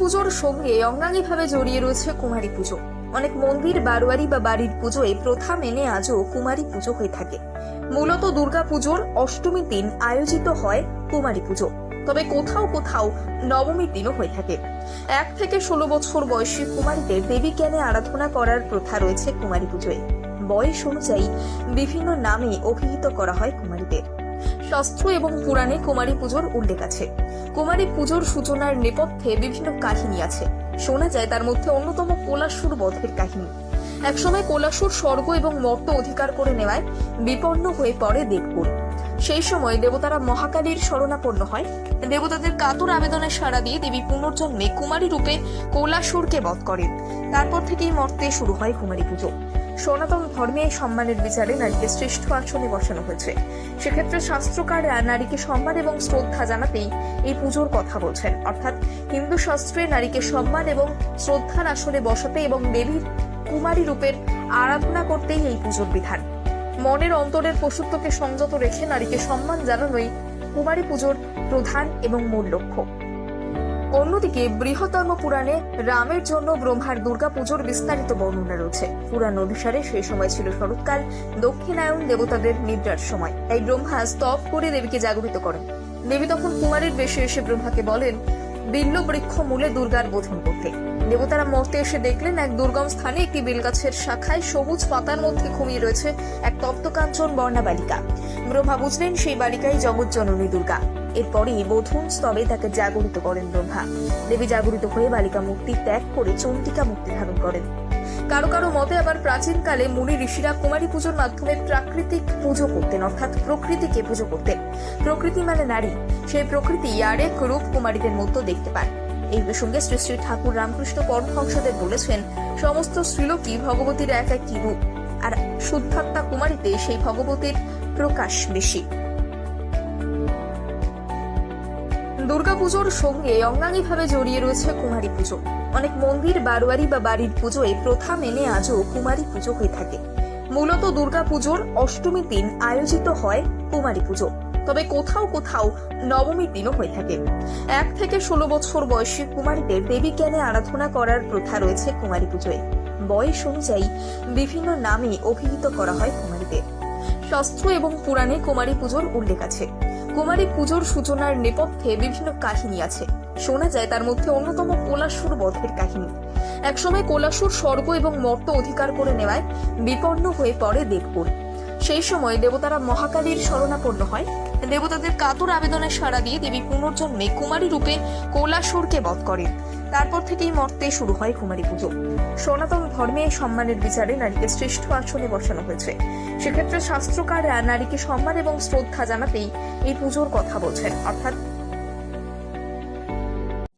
দুর্গাপুজোর সঙ্গে অঙ্গাঙ্গিভাবে জড়িয়ে রয়েছে কুমারী পুজো। অনেক মন্দির, বারোয়ারি বা বাড়ির পুজোয় প্রথা মেনে আজও কুমারী পুজো হয়ে থাকে। মূলত দুর্গাপুজোর অষ্টমীর দিন আয়োজিত হয় কুমারী পুজো। তবে কোথাও কোথাও নবমীর দিনও হয়ে থাকে। এক থেকে ষোলো বছর বয়সী কুমারীদের দেবী জ্ঞানে আরাধনা করার প্রথা রয়েছে কুমারী পুজোয়। বয়স অনুযায়ী বিভিন্ন নামে অভিহিত করা হয় কুমারীদের। শাস্ত্র এবং পুরাণে কুমারী পুজোর উল্লেখ আছে। কুমারী পুজোর সূচনার নেপথ্যে বিভিন্ন কাহিনী আছে। শোনা যায় তার মধ্যে অন্যতম কোলাসুর বধের কাহিনী। একসময় কোলাসুর স্বর্গ এবং মর্ত অধিকার করে নেওয়ায় বিপন্ন হয়ে পড়ে দেবকুল। সেই সময় দেবতারা মহাকালীর শরণাপন্ন হয়। দেবতাদের কাতর আবেদনের সাড়া দিয়ে দেবী পুনর্জন্মে কুমারী রূপে কোলাসুরকে বধ করেন। তারপর থেকেই মর্তে শুরু হয় কুমারী পুজো। সনাতন ধর্মে সম্মানের বিচারে নারীকে শ্রেষ্ঠ আসনে বসানো হয়েছে। সেক্ষেত্রে শাস্ত্রকাররা নারীকে সম্মান এবং শ্রদ্ধা জানাতেই এই পুজোর কথা বলছেন। অর্থাৎ হিন্দু শাস্ত্রে নারীকে সম্মান এবং শ্রদ্ধার আসনে বসাতে এবং দেবীর কুমারী রূপের আরাধনা করতেই এই পুজোর বিধান। মনের অন্তরের পশুত্বকে সংযত রেখে নারীকে সম্মান জানানোই কুমারী পুজোর প্রধান এবং মূল লক্ষ্য। অন্যদিকে বৃহত্তম পুরাণে রামের জন্য ব্রহ্মার দুর্গা পুজোর বিস্তারিত বর্ণনা রয়েছে। পুরাণ অনুসারে সেই সময় ছিল শরৎকাল, দক্ষিণায়ন দেবতাদের নিদ্রার সময়। তাই ব্রহ্মা স্তব করে দেবীকে জাগরিত করেন। দেবী তখন কুমারের বেশে এসে ব্রহ্মাকে বলেন বিল্ল বৃক্ষ মূলে দুর্গার বোধন করতে। দেবতারা মর্তে এসে দেখলেন এক দুর্গম স্থানে একটি বেলগাছের শাখায় সবুজ পাতার মধ্যে ঘুমিয়ে রয়েছে এক তপ্তকাঞ্চন বর্ণা বালিকা। ব্রহ্মা বুঝলেন সেই বালিকাই জগৎ জননী দুর্গা। এরপরই বোধন স্তবে তাকে জাগরিত করেন ব্রহ্মা। দেবী জাগরিত হয়ে বালিকা মুক্তি ত্যাগ করে চন্ডিকা মুক্তি ধারণ করেন। কারও কারও মতে আবার প্রাচীনকালে মুনি ঋষিরা কুমারী পুজোর মাধ্যমে প্রাকৃতিক পুজো করতেন, অর্থাৎ প্রকৃতিকে পুজো করতেন। প্রকৃতি মানে নারী। সেই প্রকৃতি আরেক রূপ কুমারীদের মধ্যে দেখতে পান। এই প্রসঙ্গে শ্রী শ্রী ঠাকুর রামকৃষ্ণ পরমহংসদেব বলেছেন, সমস্ত শ্রীলোকই ভগবতীর এক একই রূপ আর শুদ্ধাত্মা কুমারীতে সেই ভগবতীর প্রকাশ বেশি। দুর্গাপুজোর সঙ্গে অঙ্গাঙ্গিভাবে জড়িয়ে রয়েছে কুমারী পুজো। অনেক মন্দির, বারোয়ারি বা বাড়ির পুজোয় প্রথা মেনে আজও কুমারী পুজো হয়ে থাকে। মূলত দুর্গাপুজোর অষ্টমী দিন আয়োজিত হয় কুমারী পুজো। তবে কোথাও কোথাও নবমীর দিনও হয়ে থাকে। এক থেকে ষোলো বছর বয়সী কুমারীদের দেবী জ্ঞানে আরাধনা করার প্রথা রয়েছে কুমারী পুজোয়। বয়স অনুযায়ী বিভিন্ন নামে অভিহিত করা হয় কুমারীদের। শাস্ত্র এবং পুরাণে কুমারী পুজোর উল্লেখ আছে। কুমারী পুজোর সূচনার নেপথ্যে বিভিন্ন কাহিনী আছে। শোনা যায় তার মধ্যে অন্যতম কোলাসুর বধের কাহিনী। একসময় কোলাসুর স্বর্গ এবং মর্ত অধিকার করে নেওয়ায় বিপন্ন হয়ে পড়ে দেবকুল। সেই সময় দেবতারা মহাকালীর শরণাপন্ন হয়। দেবতাদের কাতর আবেদনের সাড়া দিয়ে দেবী পুনর্জন্মে কুমারী রূপে কোলাসুরকে বধ করেন। তারপর থেকেই মর্তে শুরু হয় কুমারী পুজো। সনাতন ধর্মে সম্মানের বিচারে নারীকে শ্রেষ্ঠ আসনে বসানো হয়েছে। সেক্ষেত্রে শাস্ত্রকাররা নারীকে সম্মান এবং শ্রদ্ধা জানাতেই এই পুজোর কথা বলছেন। অর্থাৎ